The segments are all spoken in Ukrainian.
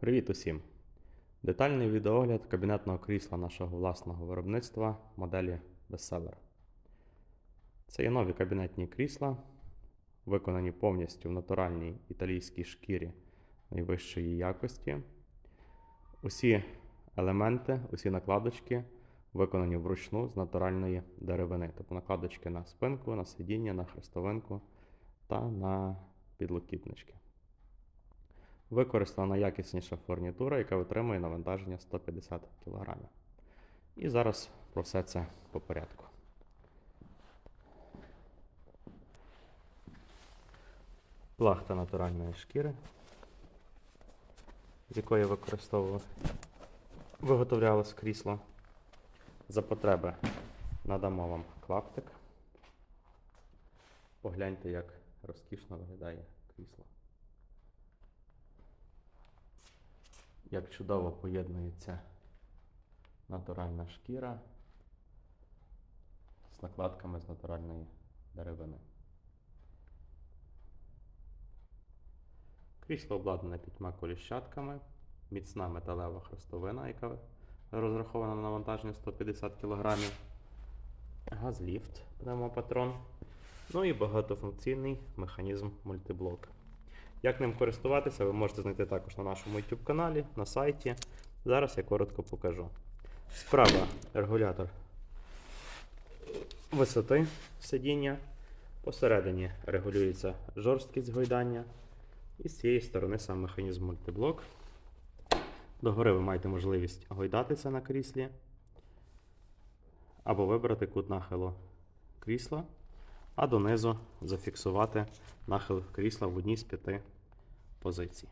Привіт усім! Детальний відеогляд кабінетного крісла нашого власного виробництва моделі Bestseller. Це є нові кабінетні крісла, виконані повністю в натуральній італійській шкірі найвищої якості. Усі елементи, усі накладочки виконані вручну з натуральної деревини. Тобто накладочки на спинку, на сидіння, на хрестовинку та на підлокітнички. Використана якісніша фурнітура, яка витримує навантаження 150 кг. І зараз про все це по порядку. Плахта натуральної шкіри, з якої використовував, виготовлялось крісло. За потреби надамо вам клаптик. Погляньте, як розкішно виглядає крісло. Як чудово поєднується натуральна шкіра з накладками з натуральної деревини. Крісло обладнане п'ятьма коліщатками, міцна металева хрестовина, яка розрахована на навантаження 150 кг, газліфт пневмопатрон, ну і багатофункційний механізм мультиблок. Як ним користуватися, ви можете знайти також на нашому YouTube каналі, на сайті. Зараз я коротко покажу. Справа регулятор висоти сидіння. Посередині регулюється жорсткість гойдання. І з цієї сторони сам механізм мультиблок. Догори ви маєте можливість гойдатися на кріслі. Або вибрати кут нахилу крісла а донизу зафіксувати нахил крісла в одній з п'яти позицій.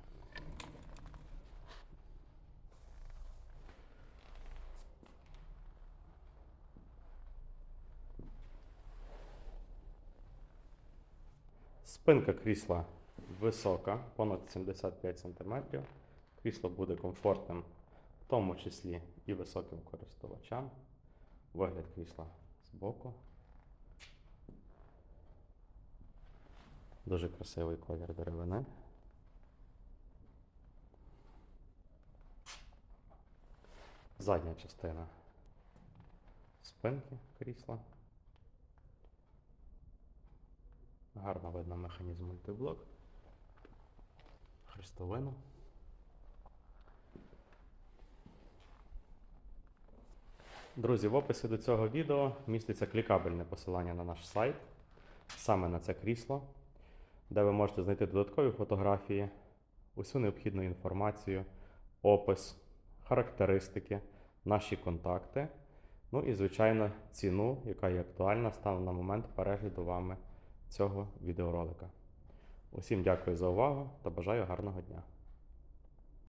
Спинка крісла висока, понад 75 см. Крісло буде комфортним, в тому числі і високим користувачам. Вигляд крісла збоку. Дуже красивий колір деревини. Задня частина спинки крісла. Гарно видно механізм мультиблок. Хрестовину. Друзі, в описі до цього відео міститься клікабельне посилання на наш сайт, саме на це крісло де ви можете знайти додаткові фотографії, усю необхідну інформацію, опис, характеристики, наші контакти. Ну і, звичайно, ціну, яка є актуальна станом на момент перегляду вами цього відеоролика. Усім дякую за увагу та бажаю гарного дня!